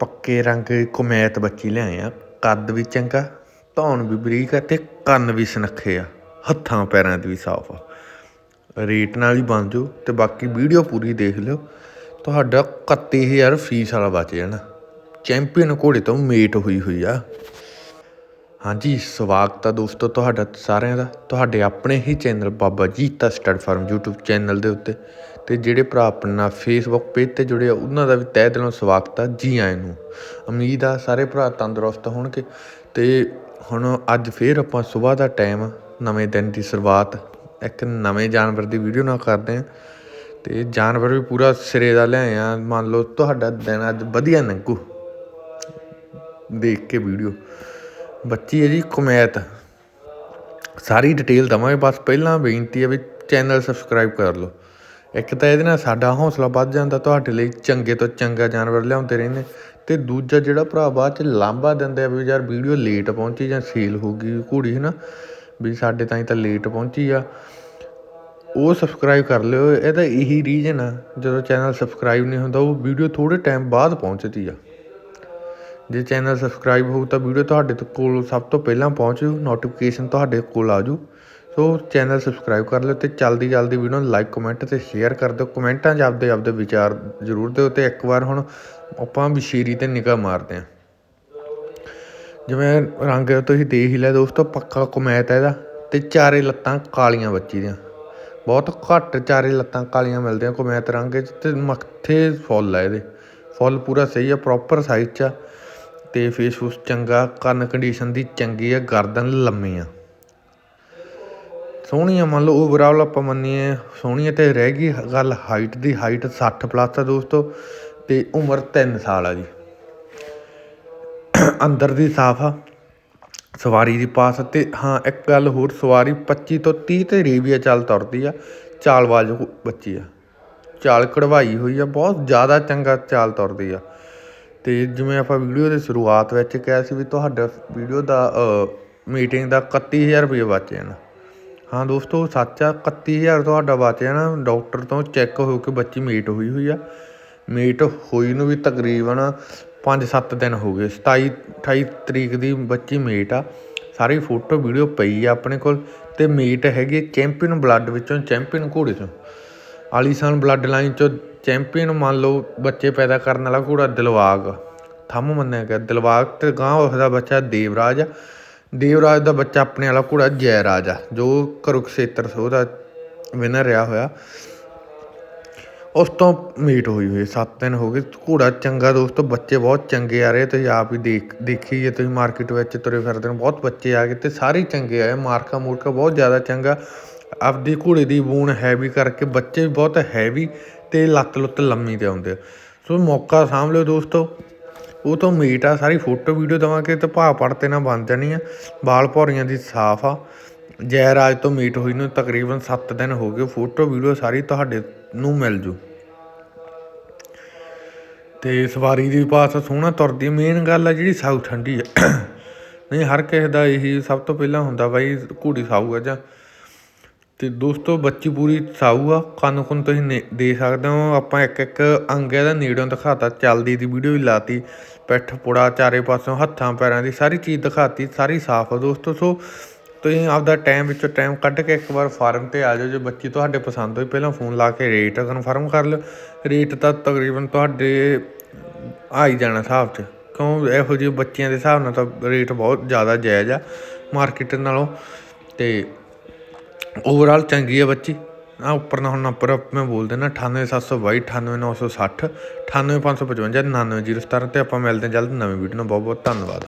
ਪੱਕੇ ਰੰਗ ਦੀ ਕਮੈਤ ਬੱਚੀ ਲਿਆਏ ਆ। ਕੱਦ ਵੀ ਚੰਗਾ, ਧੌਣ ਵੀ ਬਰੀਕ ਆ ਤੇ ਕੰਨ ਵੀ ਸੁਨੱਖੇ ਆ। ਹੱਥਾਂ ਪੈਰਾਂ 'ਤੇ ਵੀ ਸਾਫ਼ ਆ। ਰੇਟ ਨਾਲ ਹੀ ਬਣ ਜਾਓ ਤੇ ਬਾਕੀ ਵੀਡੀਓ ਪੂਰੀ ਦੇਖ ਲਿਓ। ਤੁਹਾਡਾ 31000 ਫੀਸ ਵਾਲਾ ਬਚ ਜਾਣਾ। ਚੈਂਪੀਅਨ ਘੋੜੇ ਤੋਂ ਮੇਟ ਹੋਈ ਹੋਈ ਆ। ਹਾਂਜੀ, ਸਵਾਗਤ ਆ ਦੋਸਤੋ ਤੁਹਾਡਾ ਸਾਰਿਆਂ ਦਾ। ਤੁਹਾਡੇ ਆਪਣੇ ਹੀ channel Baba Jeeta stud farm YouTube channel ਦੇ ਉੱਤੇ। ਤੇ ਜਿਹੜੇ ਭਰਾ ਆਪਣਾ ਫੇਸਬੁੱਕ ਪੇਜ ਤੇ ਜੁੜੇ ਆ, ਉਹਨਾਂ ਦਾ ਵੀ ਤਹਿ ਦਿਲੋਂ ਸਵਾਗਤ ਆ ਜੀ ਆਇਆਂ ਨੂੰ। ਉਮੀਦ ਆ ਸਾਰੇ ਭਰਾ ਤੰਦਰੁਸਤ ਹੋਣਗੇ। ਤੇ ਹੁਣ ਅੱਜ ਫੇਰ ਆਪਾਂ ਸਵੇਰ ਦਾ ਟਾਈਮ ਨਵੇਂ ਦਿਨ ਦੀ ਸ਼ੁਰੂਆਤ। ਇੱਕ ਨਵੇਂ ਜਾਨਵਰ ਦੀ ਵੀਡੀਓ ਨਾਲ ਕਰਦੇ ਆ। ਤੇ ਜਾਨਵਰ ਵੀ ਪੂਰਾ ਸਿਰੇ ਦਾ ਲਿਆਏ ਆ। ਮੰਨ ਲਓ ਤੁਹਾਡਾ ਦਿਨ ਅੱਜ ਵਧੀਆ ਲੰਘੂ। ਦੇਖ ਕੇ ਵੀਡੀਓ ਬੱਚੀ ਹੈ ਜੀ ਕੁਮੈਤ। ਸਾਰੀ ਡਿਟੇਲ ਦਵਾਂਗੇ, ਬਸ ਪਹਿਲਾਂ ਬੇਨਤੀ ਹੈ ਵੀ ਚੈਨਲ ਸਬਸਕ੍ਰਾਈਬ ਕਰ ਲਓ। ਇੱਕ ਤਾਂ ਇਹਦੇ ਨਾਲ ਸਾਡਾ ਹੌਸਲਾ ਵੱਧ ਜਾਂਦਾ, ਤੁਹਾਡੇ ਲਈ ਚੰਗੇ ਤੋਂ ਚੰਗਾ ਜਾਨਵਰ ਲਿਆਉਂਦੇ ਰਹਿੰਦੇ। ਤੇ ਦੂਜਾ ਜਿਹੜਾ ਭਰਾ ਬਾਅਦ ਚ ਲਾਂਭਾ ਦਿੰਦੇ ਆ ਵੀ ਯਾਰ ਵੀਡੀਓ ਲੇਟ ਪਹੁੰਚੀ ਜਾਂ ਸੇਲ ਹੋ ਗਈ ਘੋੜੀ ਹੈ ਨਾ ਵੀ ਸਾਡੇ ਤਾਈਂ ਤਾਂ ਲੇਟ ਪਹੁੰਚੀ ਆ। ਉਹ ਸਬਸਕ੍ਰਾਈਬ ਕਰ ਲਿਓ ਇਹਦਾ ਇਹੀ ਰੀਜਨ ਆ, ਜਦੋਂ ਚੈਨਲ ਸਬਸਕ੍ਰਾਈਬ ਨਹੀਂ ਹੁੰਦਾ, ਉਹ ਵੀਡੀਓ ਥੋੜੇ ਟਾਈਮ ਬਾਅਦ ਪਹੁੰਚਦੀ ਆ। ਜੇ ਚੈਨਲ ਸਬਸਕ੍ਰਾਈਬ ਹੋਊ ਤਾਂ ਵੀਡੀਓ ਤੁਹਾਡੇ ਕੋਲ ਸਭ ਤੋਂ ਪਹਿਲਾਂ ਪਹੁੰਚ ਨੋਟੀਫਿਕੇਸ਼ਨ ਤੁਹਾਡੇ ਕੋਲ ਆ ਜੂ ਸੋ ਚੈਨਲ ਸਬਸਕ੍ਰਾਈਬ ਕਰ ਲਿਓ ਤੇ ਜਲਦੀ ਜਲਦੀ ਵੀਡੀਓ ਨੂੰ ਲਾਈਕ ਕਮੈਂਟ ਤੇ ਸ਼ੇਅਰ ਕਰ ਦਿਓ। ਕਮੈਂਟਾਂ 'ਚ ਆਪਦੇ ਆਪਦੇ ਵਿਚਾਰ ਜ਼ਰੂਰ ਦਿਓ ਤੇ ਇੱਕ ਵਾਰ ਹੁਣ ਆਪਾਂ ਵਿਸ਼ੇਰੀ ਤੇ ਨਿਗਾਹ ਮਾਰਦੇ ਹਾਂ। ਜਿਵੇਂ ਰੰਗ ਤੁਸੀਂ ਦੇਖ ਹੀ ਲਿਆ ਦੋਸਤੋ, ਪੱਕਾ ਕਮੈਤ ਹੈ ਇਹਦਾ ਤੇ ਚਾਰੇ ਲੱਤਾਂ ਕਾਲੀਆਂ ਬੱਚੀ ਦੀਆਂ। ਬਹੁਤ ਘੱਟ ਚਾਰੇ ਲੱਤਾਂ ਕਾਲੀਆਂ ਮਿਲਦੀਆਂ ਕਮੈਤ ਰੰਗ 'ਚ ਤੇ ਮੱਥੇ ਫੁੱਲ ਆ ਇਹਦੇ। ਫੁੱਲ ਪੂਰਾ ਸਹੀ ਆ ਪ੍ਰੋਪਰ ਸਾਈਜ਼ 'ਚ ਆ। ਅਤੇ ਫੇਸ ਫੂਸ ਚੰਗਾ ਕੰਨ ਕੰਡੀਸ਼ਨ ਦੀ ਚੰਗੀ ਆ, ਗਰਦਨ ਲੰਮੀ ਆ। ਸੋਹਣੀ ਆ ਮੰਨ ਲਓ ਓਵਰਆਲ ਆਪਾਂ ਮੰਨੀਏ, ਸੋਹਣੀ ਆ ਤੇ ਰਹਿ ਗਈ ਗੱਲ ਹਾਈਟ ਦੀ ਹਾਈਟ 60 ਪਲੱਸ ਆ ਦੋਸਤੋ, ਤੇ ਉਮਰ 3 ਸਾਲ ਆ ਜੀ। ਅੰਦਰ ਦੀ ਸਾਫ਼ ਆ, ਸਵਾਰੀ ਦੀ ਪਾਸ ਤੇ ਹਾਂ, ਇੱਕ ਗੱਲ ਹੋਰ, ਸਵਾਰੀ 25 ਤੋਂ 30 ਤੇ ਰੇਵੀਆ ਚੱਲ ਤੁਰਦੀ ਆ ਚਾਲਬਾਜ਼ ਬੱਚੀ ਆ। ਚਾਲ ਕਢਵਾਈ ਹੋਈ ਆ, ਬਹੁਤ ਜ਼ਿਆਦਾ ਚੰਗਾ ਚਾਲ ਤੁਰਦੀ ਆ। ਅਤੇ ਜਿਵੇਂ ਆਪਾਂ ਵੀਡੀਓ ਦੇ ਸ਼ੁਰੂਆਤ ਵਿੱਚ ਕਿਹਾ ਸੀ ਵੀ ਤੁਹਾਡਾ ਵੀਡੀਓ ਦਾ ਮੀਟਿੰਗ ਦਾ ਇਕੱਤੀ ਹਜ਼ਾਰ ਰੁਪਈਆ ਬਚ ਜਾਣਾ। ਹਾਂ ਦੋਸਤੋ, ਸੱਚ ਆ, ਇਕੱਤੀ ਹਜ਼ਾਰ ਤੁਹਾਡਾ ਬਚ ਜਾਣਾ। ਡਾਕਟਰ ਤੋਂ ਚੈੱਕ ਹੋ ਕੇ ਬੱਚੀ ਮੀਟ ਹੋਈ ਹੋਈ ਆ। ਮੀਟ ਹੋਈ ਨੂੰ ਵੀ ਤਕਰੀਬਨ 5-7 ਦਿਨ ਹੋ ਗਏ। 27 28 ਤਰੀਕ ਦੀ ਬੱਚੀ ਮੀਟ ਆ। ਸਾਰੀ ਫੋਟੋ, ਵੀਡੀਓ ਪਈ ਆ ਆਪਣੇ ਕੋਲ। ਤੇ ਮੀਟ ਹੈਗੀ ਚੈਂਪੀਅਨ ਬਲੱਡ ਵਿੱਚੋਂ, ਚੈਂਪੀਅਨ ਘੋੜੇ ਚੋਂ ਆਲੀਸਾਨ ਬਲੱਡ ਲਾਈਨ ਚੋਂ ਚੈਂਪੀਅਨ ਮੰਨ ਲਓ ਬੱਚੇ ਪੈਦਾ ਕਰਨ ਵਾਲਾ ਘੋੜਾ ਦਿਲਵਾਗ। ਥੰਮ ਮੰਨਿਆ ਗਿਆ। ਦਿਲਵਾਗ ਅਤੇ ਅਗਾਂਹ ਉਸਦਾ ਬੱਚਾ ਦੇਵਰਾਜ ਆ। ਦੇਵਰਾਜ ਦਾ ਬੱਚਾ ਆਪਣੇ ਵਾਲਾ ਘੋੜਾ ਜੈਰਾਜ ਆ, ਜੋ ਕਰੁਕਸ਼ੇਤਰ ਦਾ ਵਿਨਰ ਰਿਹਾ ਹੋਇਆ। ਉਸ ਤੋਂ ਮੀਟ ਹੋਈ ਹੋਈ 7 ਦਿਨ ਹੋ ਗਏ। ਘੋੜਾ ਚੰਗਾ ਦੋਸਤੋ, ਬੱਚੇ ਬਹੁਤ ਚੰਗੇ ਆ ਰਹੇ। ਤੁਸੀਂ ਆਪ ਹੀ ਦੇਖ, ਦੇਖੀ ਜੇ ਤੁਸੀਂ ਮਾਰਕੀਟ ਵਿੱਚ ਤੁਰੇ ਫਿਰਦੇ ਹੋ, ਬਹੁਤ ਬੱਚੇ ਆ ਗਏ ਤੇ ਸਾਰੇ ਚੰਗੇ ਆਏ ਮਾਰਕਾ ਮੂਰਕਾ ਬਹੁਤ ਜ਼ਿਆਦਾ ਚੰਗਾ। ਆਪਦੀ ਘੋੜੇ ਦੀ ਬੂਨ ਹੈਵੀ ਕਰਕੇ ਬੱਚੇ ਵੀ ਬਹੁਤ ਹੈਵੀ ਅਤੇ ਲੱਤ ਲੁੱਤ ਲੰਮੀ ਤੇ ਆਉਂਦੇ ਸੋ ਮੌਕਾ ਸਾਂਭ ਲਿਓ ਦੋਸਤੋ। ਉਹ ਤੋਂ ਮੀਟ ਆ, ਸਾਰੀ ਫੋਟੋ ਵੀਡੀਓ ਦਵਾਂਗੇ ਤਾਂ ਭਾਅ ਪੜਤੇ ਨਾ ਬਣ ਜਾਣੀ ਆ। ਬਾਲ ਭੌਰੀਆਂ ਦੀ ਸਾਫ਼ ਆ। ਜੈਰਾਜ ਤੋਂ ਮੀਟ ਹੋਈ ਨੂੰ ਤਕਰੀਬਨ 7 ਦਿਨ ਹੋ ਗਏ। ਫੋਟੋ ਵੀਡੀਓ ਸਾਰੀ ਤੁਹਾਡੇ ਨੂੰ ਮਿਲ ਜੂ। ਤੇ ਸਵਾਰੀ ਦੀ ਪਾਸ ਸੋਹਣਾ ਤੁਰਦੀ ਮੇਨ ਗੱਲ ਆ ਜਿਹੜੀ ਸਾਊ ਠੰਡੀ ਆ। ਨਹੀਂ, ਹਰ ਕਿਸੇ ਦਾ ਇਹੀ ਸਭ ਤੋਂ ਪਹਿਲਾਂ ਹੁੰਦਾ ਬਾਈ ਘੋੜੀ ਸਾਊ ਆ ਜਾਂ ਅਤੇ ਦੋਸਤੋ ਬੱਚੀ ਪੂਰੀ ਸਾਊ ਆ, ਕੰਨ ਕੁੰਨ ਤੁਸੀਂ ਨੇ ਦੇ ਸਕਦੇ ਹੋ, ਆਪਾਂ ਇੱਕ ਇੱਕ ਅੰਗ ਇਹਦਾ ਨੇੜੋਂ ਦਿਖਾਤਾ, ਚੱਲਦੀ ਦੀ ਵੀਡੀਓ ਵੀ ਲਾਤੀ, ਪਿੱਠ ਪੁੜਾ ਚਾਰੇ ਪਾਸੋਂ ਹੱਥਾਂ ਪੈਰਾਂ ਦੀ ਸਾਰੀ ਚੀਜ਼ ਦਿਖਾਤੀ, ਸਾਰੀ ਸਾਫ਼ ਆ ਦੋਸਤੋ, ਸੋ ਤੁਸੀਂ ਆਪਦਾ ਟਾਈਮ ਵਿੱਚੋਂ ਟਾਈਮ ਕੱਢ ਕੇ ਇੱਕ ਵਾਰ ਫਾਰਮ ਤੇ ਆ ਜਾਓ, ਜੇ ਬੱਚੀ ਤੁਹਾਡੇ ਪਸੰਦ ਹੋਈ, ਪਹਿਲਾਂ ਫੋਨ ਲਾ ਕੇ ਰੇਟ ਕਨਫਰਮ ਕਰ ਲਿਓ ਰੇਟ ਤਾਂ ਤਕਰੀਬਨ ਤੁਹਾਡੇ ਆਈ ਜਾਣਾ ਹਿਸਾਬ 'ਚ, ਕਿਉਂ ਇਹੋ ਜਿਹੇ ਬੱਚਿਆਂ ਦੇ ਹਿਸਾਬ ਨਾਲ ਤਾਂ ਰੇਟ ਬਹੁਤ ਜ਼ਿਆਦਾ ਜਾਇਜ਼ ਆ ਮਾਰਕੀਟ ਨਾਲੋਂ, ਤੇ ਓਵਰਆਲ ਚੰਗੀ ਆ ਬੱਚੀ। ਆ ਉੱਪਰ ਨਾ ਹੁਣ ਨੰਬਰ ਮੈਂ ਬੋਲ ਦੇਣਾ 98722 98960 98555 99017 ਤੇ ਆਪਾਂ ਮਿਲਦੇ ਹਾਂ ਜਲਦ ਨਵੀਂ ਵੀਡੀਓ ਨਾਲ। ਬਹੁਤ ਬਹੁਤ ਧੰਨਵਾਦ।